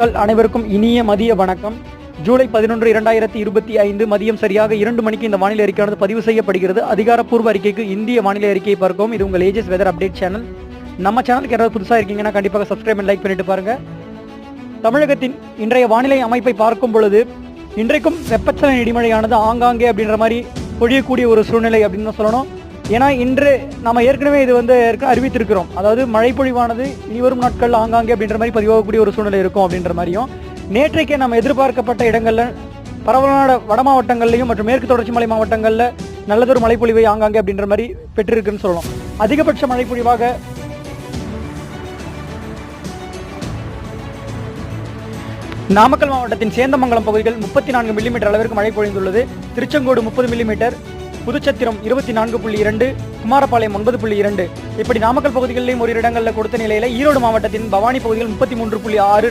மக்கள் அனைவருக்கும் இனிய மதிய வணக்கம். ஜூலை பதினொன்று இரண்டாயிரத்தி இருபத்தி ஐந்து மதியம் சரியாக இரண்டு மணிக்கு இந்த வானிலை அறிக்கையானது பதிவு செய்யப்படுகிறது. அதிகாரப்பூர்வ அறிக்கைக்கு இந்திய வானிலை அறிக்கையை பார்க்கவும். இது உங்கள் ஏஜஸ் வெதர் அப்டேட் சேனல் நம்ம சேனலுக்கு யாராவது புதுசாக இருக்கீங்கன்னா கண்டிப்பாக சப்ஸ்கிரைப் லைக் பண்ணிட்டு பாருங்க. தமிழகத்தின் இன்றைய வானிலை அமைப்பை பார்க்கும் பொழுது இன்றைக்கும் வெப்பச்சலன இடிமழையானது ஆங்காங்கே அப்படின்ற மாதிரி பொழியக்கூடிய ஒரு சூழ்நிலை அப்படின்னு தான் சொல்லணும். ஏன்னா இன்று நம்ம ஏற்கனவே இது வந்து அறிவித்திருக்கிறோம். அதாவது மழை பொழிவானது இனிவரும் நாட்கள் ஆங்காங்கே அப்படின்ற மாதிரி பதிவாகக்கூடிய ஒரு சூழ்நிலை இருக்கும் அப்படின்ற மாதிரியும் நேற்றைக்கே நம்ம எதிர்பார்க்கப்பட்ட இடங்களில் பரவலான வட மாவட்டங்கள்லையும் மற்றும் மேற்கு தொடர்ச்சி மலை மாவட்டங்களில் நல்லதொரு மழைப்பொழிவை ஆங்காங்கே அப்படின்ற மாதிரி பெற்றிருக்குன்னு சொல்லலாம். அதிகபட்ச மழைப்பொழிவாக நாமக்கல் மாவட்டத்தின் சேந்தமங்கலம் பகுதிகள் முப்பத்தி நான்கு மில்லிமீட்டர் அளவிற்கு மழை பொழிந்துள்ளது. திருச்செங்கோடு முப்பது மில்லிமீட்டர் புதுச்சத்திரம் இருபத்தி நான்கு புள்ளி இரண்டு குமாரபாளையம் ஒன்பது புள்ளி இரண்டு. இப்படி நாமக்கல் பகுதிகளிலும் ஒரு இடங்களில் கொடுத்த நிலையில ஈரோடு மாவட்டத்தின் பவானி பகுதியில் முப்பத்தி மூன்று புள்ளி ஆறு